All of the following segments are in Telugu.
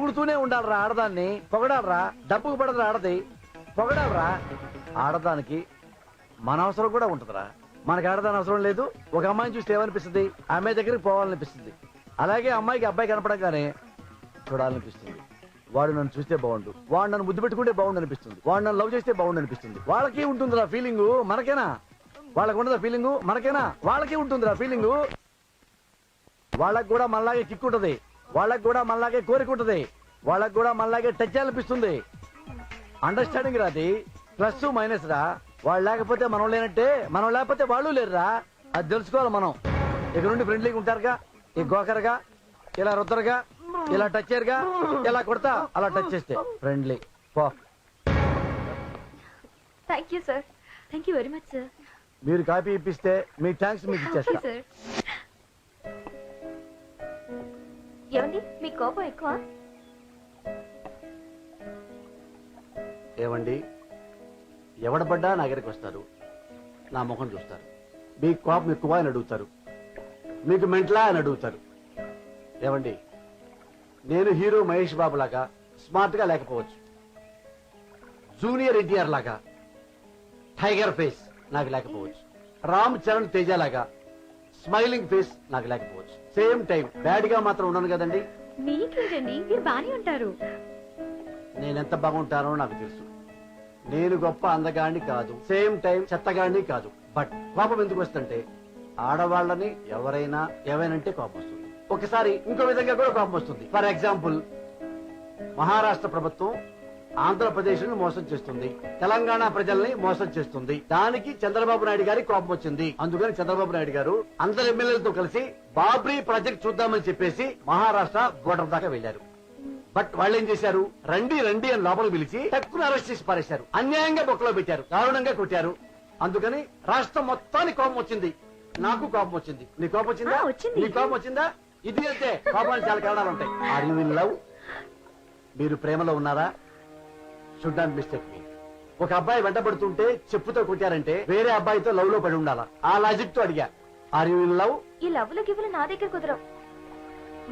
పొగుడుతూనే ఉండాలరా ఆడదాన్ని. పొగడాలరా. డబ్బుకు పడదురా ఆడది. పొగడాలరా. ఆడదానికి మన అవసరం కూడా ఉంటుందిరా. మనకి ఆడదాని అవసరం లేదు. ఒక అమ్మాయిని చూస్తే ఏమనిపిస్తుంది? అమ్మాయి దగ్గరికి పోవాలనిపిస్తుంది. అలాగే అమ్మాయికి అబ్బాయి కనపడగానే చూడాలనిపిస్తుంది. వాడు నన్ను చూస్తే బాగుండు. వాడు నన్ను ముద్దు పెట్టుకుంటే బాగుండు అనిపిస్తుంది వాడు నన్ను లవ్ చేస్తే బాగుండు అనిపిస్తుంది వాళ్ళకి ఉంటుందిరా ఫీలింగ్. మనకేనా? వాళ్ళకి ఉండదా ఫీలింగ్? మనకేనా? వాళ్ళకి ఉంటుందిరా ఫీలింగ్. వాళ్ళకి కూడా మనలాగే కిక్ ఉంటుంది వాళ్ళకి కూడా మనలాగే కోరిక ఉంటది. వాళ్ళకి కూడా మనలాగే టచ్ అనిపిస్తుంది అండర్స్టాండింగ్ రాది ప్లస్ మైనస్ రా. వాళ్ళు లేకపోతే మనం లేనట్టే. మనం లేకపోతే వాళ్ళు లేరురా. అది తెలుసుకోవాలి మనం. ఇక నుండి ఫ్రెండ్లీగా ఉంటారుగా. ఈ గోకరగా. ఇలా రుద్దరుగా. ఇలా టచ్ చేయరుగా. ఇలా కొడతా. అలా టచ్ చేస్తే ఫ్రెండ్లీ పో. Thank you sir thank you very much sir మీరు కాపీ ఇప్పిస్తే మీ థ్యాంక్స్ మీకు ఇచ్చేస్తా. ఏమండి? మీ కోపం ఎక్కువ? ఏమండి? ఎవడబడ్డా నా దగ్గరికి వస్తారు. నా ముఖం చూస్తారు. మీకు కోపం ఎక్కువ అని అడుగుతారు. మీకు మెంట్లా అని అడుగుతారు. ఏమండి? నేను హీరో మహేష్ బాబు లాగా స్మార్ట్గా లేకపోవచ్చు. జూనియర్ ఎన్టీఆర్ లాగా టైగర్ ఫేస్ నాకు లేకపోవచ్చు. రామ్ చరణ్ తేజ లాగా స్మైలింగ్ ఫేస్ నాకు లేకపోవచ్చు. సేమ్ టైం బ్యాడ్గా మాత్రం ఉన్నాను కదండి. మీకేంటండి? మీరు బానే ఉంటారు. నేనెంత బాగుంటానో నాకు తెలుసు. నేను గొప్ప అందగాడిని కాదు. సేమ్ టైం చెత్తగాడిని కాదు. బట్ కోపం ఎందుకు వస్తుంటే ఆడవాళ్ళని ఎవరైనా ఏమైనంటే కోపం వస్తుంది. ఒకసారి ఇంకో విధంగా కూడా కోపం వస్తుంది. ఫర్ ఎగ్జాంపుల్ మహారాష్ట్ర ప్రభుత్వం ఆంధ్రప్రదేశ్ను మోసం చేస్తుంది. తెలంగాణ ప్రజల్ని మోసం చేస్తుంది. దానికి చంద్రబాబు నాయుడు గారి కోపం వచ్చింది. అందుకని చంద్రబాబు నాయుడు గారు అందరు ఎమ్మెల్యేలతో కలిసి బాబ్రీ ప్రాజెక్ట్ చూద్దామని చెప్పేసి మహారాష్ట్ర బోర్డర్ దాకా వెళ్ళారు బట్ వాళ్ళు ఏం చేశారు? రండి రండి అని లోపల పిలిచి టక్కున అరెస్ట్ చేసి పారేశారు. అన్యాయంగా బొక్కలో పెట్టారు. దారుణంగా కొట్టారు. అందుకని రాష్ట్రం మొత్తానికి కోపం వచ్చింది. నాకు కోపం వచ్చింది. నీ కోపం వచ్చింది. నీ కోపం వచ్చిందా? ఇది అయితే కోపానికి చాలా కారణాలు ఉంటాయి. ఆర్ యు ఇన్ లవ్ మీరు ప్రేమలో ఉన్నారా? షుడ్ నాట్ మిస్టేక్ మీ ఒక అబ్బాయి వెంటబడుతుంటే చెప్పుతో కొట్టారంటే వేరే అబ్బాయితో లవ్లో పడి ఉండాలా? ఆ లాజిక్తో అడిగా. ఆర్ యు ఇన్ లవ్ ఈ లవ్లు గివ్వులు నా దగ్గర కుదరవు.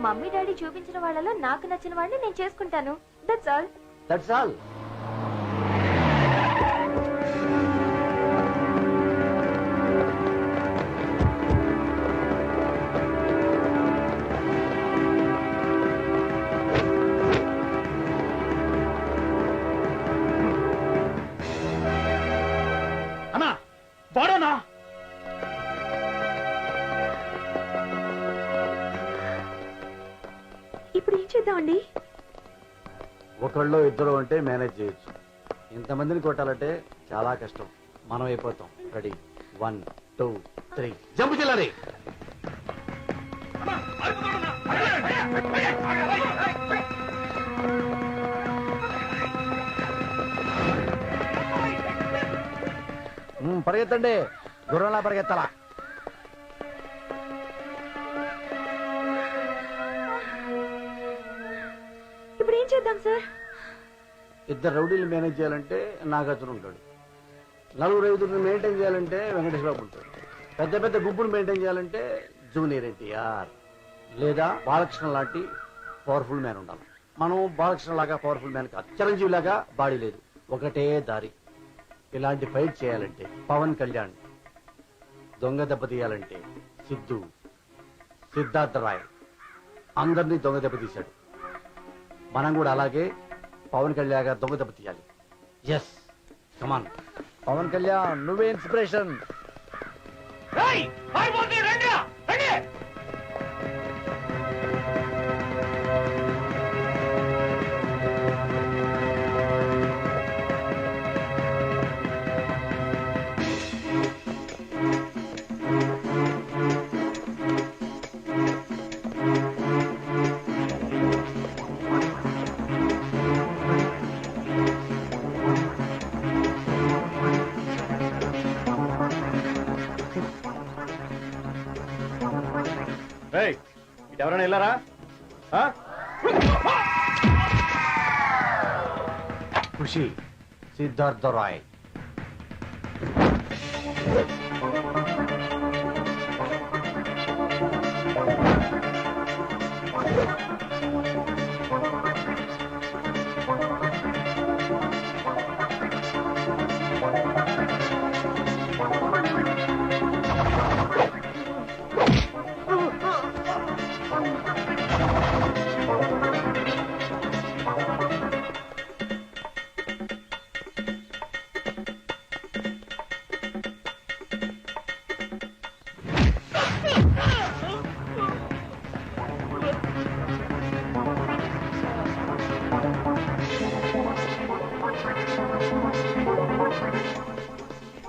మమ్మీ డాడీ చూపించిన వాళ్ళలో నాకు నచ్చిన వాడిని నేను చేసుకుంటాను. దట్స్ ఆల్ దట్స్ ఆల్ చేద్దామండి ఒకళ్ళు ఇద్దరు అంటే మేనేజ్ చేయొచ్చు. ఇంతమందిని కొట్టాలంటే చాలా కష్టం. మనం అయిపోతాం. Ready. One two three. Jump చెల్లాలి పరిగెత్తండి. గుర్రంలా పరిగెత్తాలా? సార్? ఇద్దరు రౌడీలు మేనేజ్ చేయాలంటే నాగార్జున ఉంటాడు. నలుగురు ఐదుగురిని మెయింటైన్ చేయాలంటే వెంకటేష్ బాబు ఉంటాడు. పెద్ద పెద్ద గుంపును మెయింటైన్ చేయాలంటే జూనియర్ ఎన్టీఆర్ లేదా బాలకృష్ణ లాంటి పవర్ఫుల్ మ్యాన్ ఉండాలి. మనం బాలకృష్ణ లాగా పవర్ఫుల్ మ్యాన్ కాదు. చిరంజీవి లాగా బాడీ లేదు. ఒకటే దారి. ఇలాంటి ఫైట్ చేయాలంటే పవన్ కళ్యాణ్ దొంగ దెబ్బ తీయాలంటే సిద్ధు సిద్ధార్థ రాయ్. అందరినీ దొంగ దెబ్బ తీశాడు. మనం కూడా అలాగే పవన్ కళ్యాణ్ గారు దొంగ దెబ్బ తీయాలి. ఎస్ కమాన్ పవన్ కళ్యాణ్ నువ్వే ఇన్స్పిరేషన్ ఇటు ఎవరైనా వెళ్ళారా? ఖుషి సిద్ధార్థ రాయ్.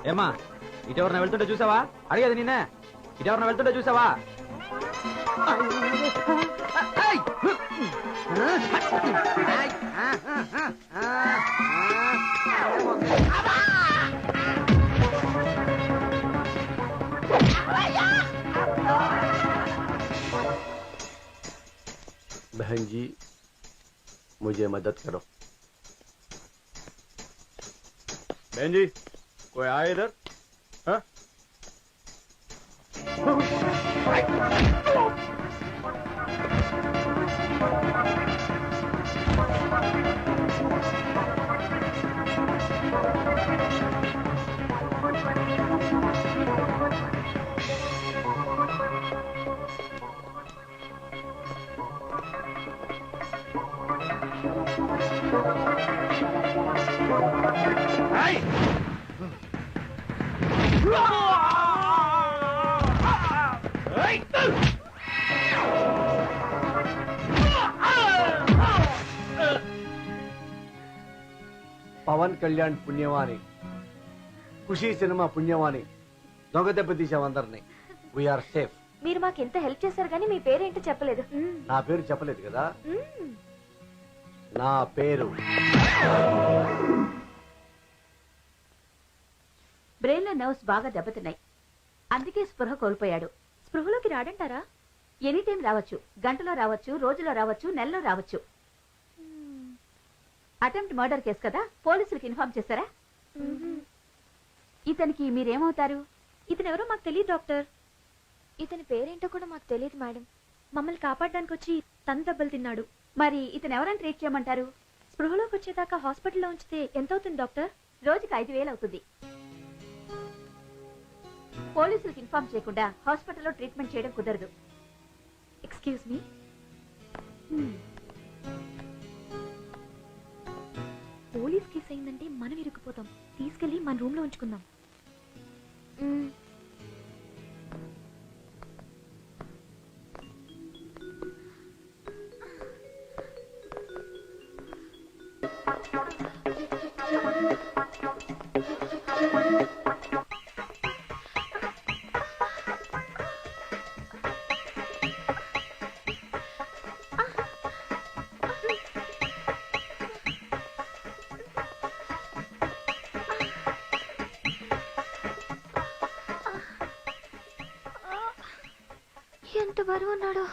ఏమా ఇటెవరిన వెళ్తుంటే చూసావా? అడిగేది నిన్నే. ఇటెవరిన వెళ్తుంటే చూసావా? ఏయ్! ఆ, ఆ, ఆ. बहन जी मुझे मदद करो। बहन जी कोई आए इधर? हाँ? పవన్ కళ్యాణ్ పుణ్యవాణి. ఖుషి సినిమా పుణ్యవాణి. దొంగ దెబ్బ తీసామందరినీ వీఆర్ సేఫ్ మీరు మాకు ఎంత హెల్ప్ చేశారు కానీ మీ పేరేంటో చెప్పలేదు. నా పేరు చెప్పలేదు కదా. నా పేరు. బ్రెయిన్లో నర్వ్స్ బాగా దెబ్బతిన్నాయి. అందుకే స్పృహ కోల్పోయాడు. స్పృహలోకి రాడంటారా? ఎనీ టైం రావచ్చు. గంటలో రావచ్చు రోజులో రావచ్చు నెలలో రావచ్చు. అటెంప్ట్ మర్డర్ కేసు కదా? పోలీసులకు ఇన్ఫార్మ్ చేశారా ఇతనికి మీరేమవుతారు? ఇతను ఎవరో మాకు తెలియదు డాక్టర్. ఇతని పేరేంటో కూడా మాకు తెలియదు మేడం. మమ్మల్ని కాపాడడానికి వచ్చి తన దెబ్బలు తిన్నాడు. మరి ఇతను ఎవరైనా ట్రీట్ చేయమంటారు? స్పృహలోకి వచ్చేదాకా హాస్పిటల్లో ఉంచితే ఎంత అవుతుంది డాక్టర్? రోజుకి ఐదు వేలు అవుతుంది. పోలీసులకు ఇన్ఫార్మ్ చేయకుండా హాస్పిటల్లో ట్రీట్మెంట్ చేయడం కుదరదు. Excuse me. పోలీస్ కేసు అయిందంటే మనం ఇరుక్కుపోతాం. తీసుకెళ్ళి మన రూమ్లో ఉంచుకుందాం ఎంత బరువు ఉన్నాడు.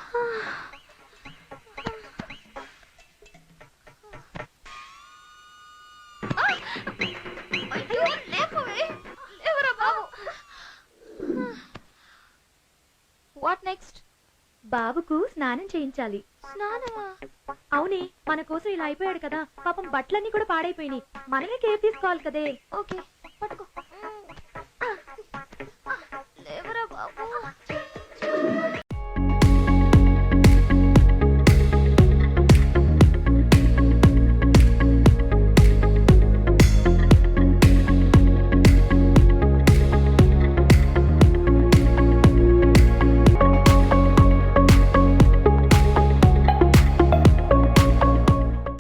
వాట్ నెక్స్ట్ బాబుకు స్నానం చేయించాలి. స్నానమా? అవునే మన కోసం ఇలా అయిపోయాడు కదా. పాపం బట్టలన్నీ కూడా పాడైపోయినాయి. మనమే కేర్ తీసుకోవాలి కదే. ఓకే.